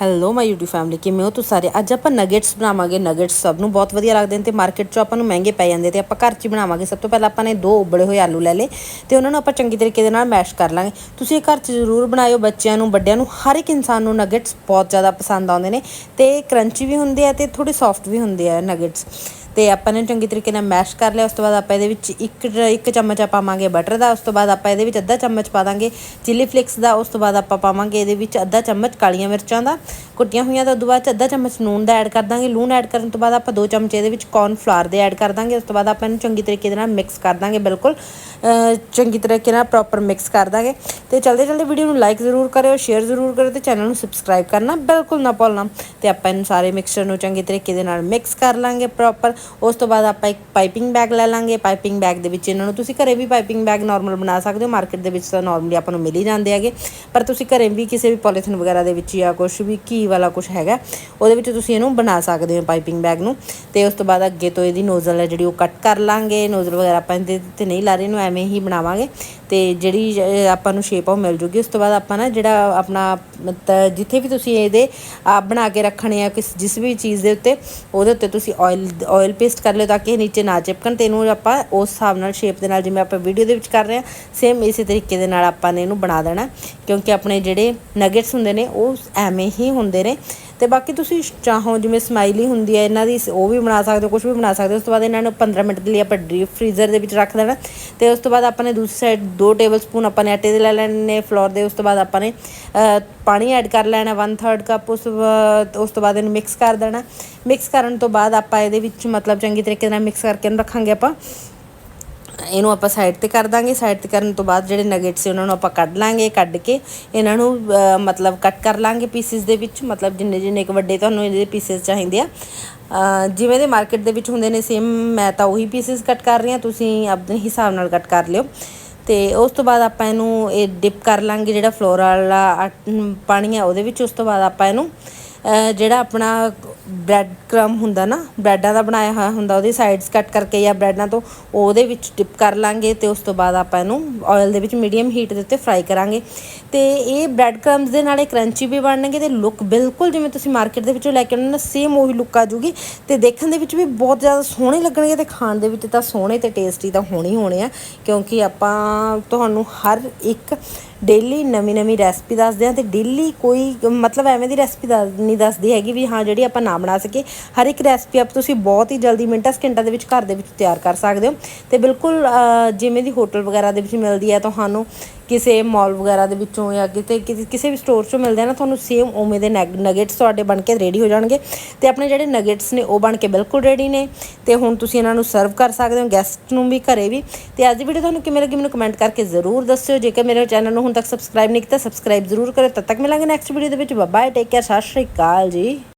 Hello ਮਾਈ YouTube family ਕਿਵੇਂ ਹੋ ਤੁਸੀਂ ਸਾਰੇ? ਅੱਜ ਆਪਾਂ ਨਗੇਟਸ ਬਣਾਵਾਂਗੇ ਨਗੇਟਸ ਸਭ ਨੂੰ ਬਹੁਤ ਵਧੀਆ ਲੱਗਦੇ ਨੇ ਤੇ ਮਾਰਕੀਟ 'ਚੋਂ ਆਪਾਂ ਨੂੰ ਮਹਿੰਗੇ ਪੈ ਜਾਂਦੇ ਤੇ ਆਪਾਂ ਘਰ 'ਚ ਹੀ ਬਣਾਵਾਂਗੇ। ਸਭ ਤੋਂ ਪਹਿਲਾਂ ਆਪਾਂ ਨੇ ਦੋ ਉਬਲੇ ਹੋਏ ਆਲੂ ਲੈ ਲਏ ਤੇ ਉਹਨਾਂ ਨੂੰ ਆਪਾਂ ਚੰਗੀ ਤਰੀਕੇ ਦੇ ਨਾਲ ਮੈਸ਼ ਕਰ ਲਾਂਗੇ। ਤੁਸੀਂ ਇਹ ਘਰ 'ਚ ਜ਼ਰੂਰ ਬਣਾਇਓ, ਬੱਚਿਆਂ ਨੂੰ, ਵੱਡਿਆਂ ਨੂੰ, ਹਰ ਇੱਕ ਇਨਸਾਨ ਨੂੰ ਨਗੇਟਸ ਬਹੁਤ ਜ਼ਿਆਦਾ ਪਸੰਦ ਆਉਂਦੇ ਨੇ ਤੇ ਕਰੰਚੀ ਵੀ ਹੁੰਦੇ ਆ ਤੇ ਥੋੜੇ ਸੌਫਟ ਵੀ ਹੁੰਦੇ ਆ ਨਗੇਟਸ ਤੇ ਆਪਾਂ ਨੇ ਚੰਗੀ ਤਰੀਕੇ ਨਾਲ ਮੈਸ਼ ਕਰ ਲਿਆ, ਉਸ ਤੋਂ ਬਾਅਦ ਆਪਾਂ ਇਹਦੇ ਵਿੱਚ ਇੱਕ ਇੱਕ ਚਮਚ ਪਾਵਾਂਗੇ ਬਟਰ ਦਾ, ਉਸ ਤੋਂ ਬਾਅਦ ਆਪਾਂ ਇਹਦੇ ਵਿੱਚ ਅੱਧਾ ਚਮਚ ਪਾ ਦਾਂਗੇ ਚਿੱਲੀ ਫਲੇਕਸ ਦਾ, ਉਸ ਤੋਂ ਬਾਅਦ ਆਪਾਂ ਪਾਵਾਂਗੇ ਇਹਦੇ ਵਿੱਚ ਅੱਧਾ ਚਮਚ ਕਾਲੀਆਂ ਮਿਰਚਾਂ ਦਾ। ਕੁੱਟੀਆਂ ਹੋਈਆਂ ਤਾਂ ਉਦੋਂ ਬਾਅਦ ਚ ਅੱਧਾ ਚਮਚ ਨੂਨ ਦਾ ਐਡ ਕਰ ਦਾਂਗੇ। ਲੂਣ ਐਡ ਕਰਨ ਤੋਂ ਬਾਅਦ ਆਪਾਂ ਦੋ ਚਮਚ ਇਹਦੇ ਵਿੱਚ ਕੌਰਨ ਫਲਾਰ ਦੇ ਐਡ ਕਰ ਦਾਂਗੇ। ਉਸ ਤੋਂ ਬਾਅਦ ਆਪਾਂ ਇਹਨੂੰ ਚੰਗੀ ਤਰੀਕੇ ਦੇ ਨਾਲ ਮਿਕਸ ਕਰ ਦਾਂਗੇ, ਬਿਲਕੁਲ ਚੰਗੀ ਤਰੀਕੇ ਨਾਲ ਪ੍ਰੋਪਰ ਮਿਕਸ ਕਰ ਦਾਂਗੇ। ਤੇ ਚਲਦੇ ਚਲਦੇ ਵੀਡੀਓ ਨੂੰ ਲਾਈਕ ਜ਼ਰੂਰ ਕਰਿਓ ਸ਼ੇਅਰ ਜ਼ਰੂਰ ਕਰਿਓ ਤੇ ਚੈਨਲ ਨੂੰ ਸਬਸਕ੍ਰਾਈਬ ਕਰਨਾ ਬਿਲਕੁਲ ਨਾ ਭੁੱਲਣਾ। ਤੇ ਆਪਾਂ ਇਹਨੂੰ ਸਾਰੇ ਮਿਕਸਚਰ ਨੂੰ ਚੰਗੀ ਤਰੀਕੇ ਦੇ ਨਾਲ ਮਿਕਸ ਕਰ ਲਾਂਗੇ ਪ੍ਰੋਪਰ ਉਸ ਤੋਂ ਬਾਅਦ ਆਪਾਂ ਇੱਕ ਪਾਈਪਿੰਗ ਬੈਗ ਲੈ ਲਾਂਗੇ। ਪਾਈਪਿੰਗ ਬੈਗ ਦੇ ਵਿੱਚ ਇਹਨਾਂ ਨੂੰ ਤੁਸੀਂ ਘਰੇ ਵੀ ਪਾਈਪਿੰਗ ਬੈਗ ਨਾਰਮਲ ਬਣਾ ਸਕਦੇ ਹੋ। ਮਾਰਕੀਟ ਦੇ ਵਿੱਚ ਤਾਂ ਨਾਰਮਲੀ ਆਪਾਂ ਨੂੰ ਮਿਲ ਹੀ ਜਾਂਦੇ ਹੈਗੇ। ਪਰ ਤੁਸੀਂ ਘਰੇ ਵੀ ਕਿਸੇ ਵੀ ਪੋਲੀਥਿਨ ਵਗੈਰਾ ਦੇ ਵਿੱਚ ਜਾਂ ਕੁਝ ਵੀ ਕੀ ਵਾਲਾ ਕੁਝ ਹੈਗਾ, ਉਹਦੇ ਵਿੱਚ ਤੁਸੀਂ ਇਹਨੂੰ ਬਣਾ ਸਕਦੇ ਹੋ ਪਾਈਪਿੰਗ ਬੈਗ ਨੂੰ। ਤੇ ਉਸ ਤੋਂ ਬਾਅਦ ਅੱਗੇ ਤੋਂ ਇਹਦੀ ਨੋਜ਼ਲ ਹੈ ਜਿਹੜੀ ਉਹ ਕੱਟ ਕਰ ਲਾਂਗੇ। ਨੋਜ਼ਲ ਵਗੈਰਾ ਆਪਾਂ ਇਹਦੇ ਤੇ ਨਹੀਂ ਲਾ ਰਹੇ, ਇਹਨੂੰ ਐਵੇਂ ਹੀ ਬਣਾਵਾਂਗੇ। ਤੇ ਜਿਹੜੀ ਆਪਾਂ ਨੂੰ ਸ਼ੇਪ ਉਹ ਮਿਲ ਜੂਗੀ। ਉਸ ਤੋਂ ਬਾਅਦ ਆਪਾਂ ਨਾ ਜਿਹੜਾ ਆਪਣਾ ਜਿੱਥੇ ਵੀ ਤੁਸੀਂ ਇਹਦੇ ਬਣਾ ਕੇ ਰੱਖਣੇ ਆ, ਕਿਸ, ਜਿਸ ਵੀ ਚੀਜ਼ ਦੇ ਉੱਤੇ, ਉਹਦੇ ਉੱਤੇ ਤੁਸੀਂ ਆਇਲ ਆਇਲ ਪੇਸਟ ਕਰ ਲਿਓ ਤਾਂ ਕਿ ਇਹ ਨੀਚੇ ਨਾ ਚਿਪਕਣ ਤੇ ਇਹਨੂੰ ਆਪਾਂ ਉਸ ਹਿਸਾਬ ਨਾਲ ਸ਼ੇਪ ਦੇ ਨਾਲ ਜਿਵੇਂ ਆਪਾਂ ਵੀਡੀਓ ਦੇ ਵਿੱਚ ਕਰ ਰਹੇ ਹਾਂ ਸੇਮ ਇਸੇ ਤਰੀਕੇ ਦੇ ਨਾਲ ਆਪਾਂ ਨੇ ਇਹਨੂੰ ਬਣਾ ਦੇਣਾ ਕਿਉਂਕਿ ਆਪਣੇ ਜਿਹੜੇ ਨਗੇਟਸ ਹੁੰਦੇ ਨੇ, ਉਹ ਐਵੇਂ ਹੀ ਹੁੰਦੇ ਨੇ। ਤੇ ਬਾਕੀ ਤੁਸੀਂ ਚਾਹੋ ਜਿਵੇਂ ਸਮਾਈਲੀ ਹੁੰਦੀ ਹੈ, ਇਹਨਾਂ ਦੀ ਉਹ ਵੀ ਬਣਾ ਸਕਦੇ ਹੋ ਕੁਝ ਵੀ ਬਣਾ ਸਕਦੇ ਹੋ, ਉਸ ਤੋਂ ਬਾਅਦ ਇਹਨਾਂ ਨੂੰ 15 ਮਿੰਟ ਦੇ ਲਈ ਆਪਾਂ ਡੀਪ ਫ੍ਰੀਜ਼ਰ ਦੇ ਵਿੱਚ ਰੱਖ ਦੇਣਾ ਤੇ ਉਸ ਤੋਂ ਬਾਅਦ ਆਪਾਂ ਨੇ ਦੂਸਰੀ ਸਾਈਡ 2 ਟੇਬਲ ਸਪੂਨ ਆਪਾਂ ਨੇ ਆਟੇ ਦੇ ਲੈ ਲੈਣੇ ਨੇ ਫਲੋਰ ਦੇ, ਉਸ ਤੋਂ ਬਾਅਦ ਆਪਾਂ ਨੇ ਪਾਣੀ ਐਡ ਕਰ ਲੈਣਾ 1/3 ਕੱਪ ਉਸ ਉਸ ਤੋਂ ਬਾਅਦ ਇਹਨੂੰ ਮਿਕਸ ਕਰ ਦੇਣਾ। ਮਿਕਸ ਕਰਨ ਤੋਂ ਬਾਅਦ ਆਪਾਂ ਇਹਦੇ ਵਿੱਚ ਮਤਲਬ ਚੰਗੀ ਤਰੀਕੇ ਨਾਲ ਮਿਕਸ ਕਰਕੇ ਇਹਨੂੰ ਰੱਖਾਂਗੇ ਆਪਾਂ। ਇਹਨੂੰ ਆਪਾਂ ਸਾਈਡ ਤੇ ਕਰ ਦਾਂਗੇ। ਸਾਈਡ ਤੇ ਕਰਨ ਤੋਂ ਬਾਅਦ ਜਿਹੜੇ ਨਗੇਟਸ ਸੀ ਉਹਨਾਂ ਨੂੰ ਆਪਾਂ ਕੱਢ ਲਾਂਗੇ, ਕੱਢ ਕੇ ਇਹਨਾਂ ਨੂੰ ਮਤਲਬ ਕੱਟ ਕਰ ਲਾਂਗੇ ਪੀਸਿਸ ਦੇ ਵਿੱਚ। ਮਤਲਬ ਜਿੰਨੇ ਜਿੰਨੇ ਇੱਕ ਵੱਡੇ ਤੁਹਾਨੂੰ ਇਹਦੇ ਪੀਸਿਸ ਚਾਹੀਦੇ ਆ। ਜਿਵੇਂ ਦੇ ਮਾਰਕੀਟ ਦੇ ਵਿੱਚ ਹੁੰਦੇ ਨੇ ਸੇਮ ਮੈਂ ਤਾਂ ਉਹੀ ਪੀਸਿਸ ਕੱਟ ਕਰ ਰਹੀ ਹਾਂ। ਤੁਸੀਂ ਆਪਣੇ ਹਿਸਾਬ ਨਾਲ ਕੱਟ ਕਰ ਲਿਓ। ਤੇ ਉਸ ਤੋਂ ਬਾਅਦ ਆਪਾਂ ਇਹਨੂੰ ਇਹ ਡਿਪ ਕਰ ਲਾਂਗੇ, ਜਿਹੜਾ ਫਲੋਰ ਵਾਲਾ ਪਾਣੀ ਆ ਉਹਦੇ ਵਿੱਚ। ਉਸ ਤੋਂ ਬਾਅਦ ਆਪਾਂ ਇਹਨੂੰ ਜਿਹੜਾ ਆਪਣਾ ਬ੍ਰੈਡ ਕ੍ਰਮ ਹੁੰਦਾ ਨਾ, ਬ੍ਰੈਡਾਂ ਦਾ ਬਣਾਇਆ ਹੋਇਆ ਹੁੰਦਾ, ਉਹਦੀ ਸਾਈਡਸ ਕੱਟ ਕਰਕੇ ਜਾਂ ਬ੍ਰੈਡਾਂ ਤੋਂ ਉਹਦੇ ਵਿੱਚ ਡਿਪ ਕਰ ਲਾਂਗੇ ਤੇ ਉਸ ਤੋਂ ਬਾਅਦ ਆਪਾਂ ਇਹਨੂੰ ਆਇਲ ਦੇ ਵਿੱਚ ਮੀਡੀਅਮ ਹੀਟ ਦੇ ਉੱਤੇ ਫਰਾਈ ਕਰਾਂਗੇ। ਤੇ ਇਹ ਬ੍ਰੈਡ ਕ੍ਰਮਸ ਦੇ ਨਾਲ ਇਹ ਕਰੰਚੀ ਵੀ ਬਣਨਗੇ ਤੇ ਲੁੱਕ ਬਿਲਕੁਲ ਜਿਵੇਂ ਤੁਸੀਂ ਮਾਰਕੀਟ ਦੇ ਵਿੱਚੋਂ ਲੈ ਕੇ ਆਉਣਾ ਸੇਮ ਉਹੀ ਲੁੱਕ ਆ ਜੂਗੀ ਤੇ ਦੇਖਣ ਦੇ ਵਿੱਚ ਵੀ ਬਹੁਤ ਜ਼ਿਆਦਾ ਸੋਹਣੇ ਲੱਗਣਗੇ ਤੇ ਖਾਣ ਦੇ ਵਿੱਚ ਤਾਂ ਸੋਹਣੇ ਤੇ ਟੇਸਟੀ ਤਾਂ ਹੋਣੇ ਹੋਣੇ ਆ, ਕਿਉਂਕਿ ਆਪਾਂ ਤੁਹਾਨੂੰ ਹਰ ਇੱਕ ਡੇਲੀ ਨਵੀਂ ਨਵੀਂ ਰੈਸਪੀ ਦੱਸਦੇ ਆ ਤੇ ਡੇਲੀ ਕੋਈ ਮਤਲਬ ਐਵੇਂ ਦੀ ਰੈਸਪੀ ਨਹੀਂ ਦੱਸਦੀ ਹੈਗੀ ਵੀ ਹਾਂ, ਜਿਹੜੀ ਆਪਾਂ ਨਾ ਬਣਾ ਸਕੇ ਹਰ ਇੱਕ ਰੈਸਪੀ ਆਪ ਤੁਸੀਂ ਬਹੁਤ ਹੀ ਜਲਦੀ ਮਿੰਟਾਂ ਸਕਿੰਟਾਂ ਦੇ ਵਿੱਚ ਘਰ ਦੇ ਵਿੱਚ ਤਿਆਰ ਕਰ ਸਕਦੇ ਹੋ। ਤੇ ਬਿਲਕੁਲ ਜਿਵੇਂ ਦੀ ਹੋਟਲ ਵਗੈਰਾ ਦੇ ਵਿੱਚ ਮਿਲਦੀ ਹੈ, ਤੁਹਾਨੂੰ ਕਿਸੇ ਮਾਲ ਵਗੈਰਾ ਦੇ ਵਿੱਚੋਂ ਜਾਂ ਕਿਤੇ ਕਿਸੇ ਵੀ ਸਟੋਰ 'ਚੋਂ ਮਿਲਦੇ ਆ ਨਾ, ਤੁਹਾਨੂੰ ਸੇਮ ਉਵੇਂ ਦੇ ਨਗੇਟਸ ਤੁਹਾਡੇ ਬਣ ਕੇ ਰੈਡੀ ਹੋ ਜਾਣਗੇ। ਤੇ ਆਪਣੇ ਜਿਹੜੇ ਨਗੇਟਸ ਨੇ, ਉਹ ਬਣ ਕੇ ਬਿਲਕੁਲ ਰੈਡੀ ਨੇ। ਤੇ ਹੁਣ ਤੁਸੀਂ ਇਹਨਾਂ ਨੂੰ ਸਰਵ ਕਰ ਸਕਦੇ ਹੋ ਗੈਸਟ ਨੂੰ ਵੀ, ਘਰੇ ਵੀ। ਤੇ ਅੱਜ ਦੀ ਵੀਡੀਓ ਤੁਹਾਨੂੰ ਕਿਵੇਂ ਲੱਗੀ, ਮੈਨੂੰ ਕਮੈਂਟ ਕਰਕੇ ਜ਼ਰੂਰ ਦੱਸਿਓ। ਜੇਕਰ ਮੇਰੇ ਚੈਨਲ ਨੂੰ ਹੁਣ ਤੱਕ ਸਬਸਕ੍ਰਾਈਬ ਨਹੀਂ ਕੀਤਾ ਸਬਸਕ੍ਰਾਈਬ ਜ਼ਰੂਰ ਕਰੋ ਤਦ ਤੱਕ ਮਿਲਾਂਗੇ ਨੈਕਸਟ ਵੀਡੀਓ ਦੇ ਵਿੱਚ। ਬਾਏ ਟੇਕ ਕੇਅਰ ਸਤਿ ਸ਼੍ਰੀ ਅਕਾਲ ਜੀ।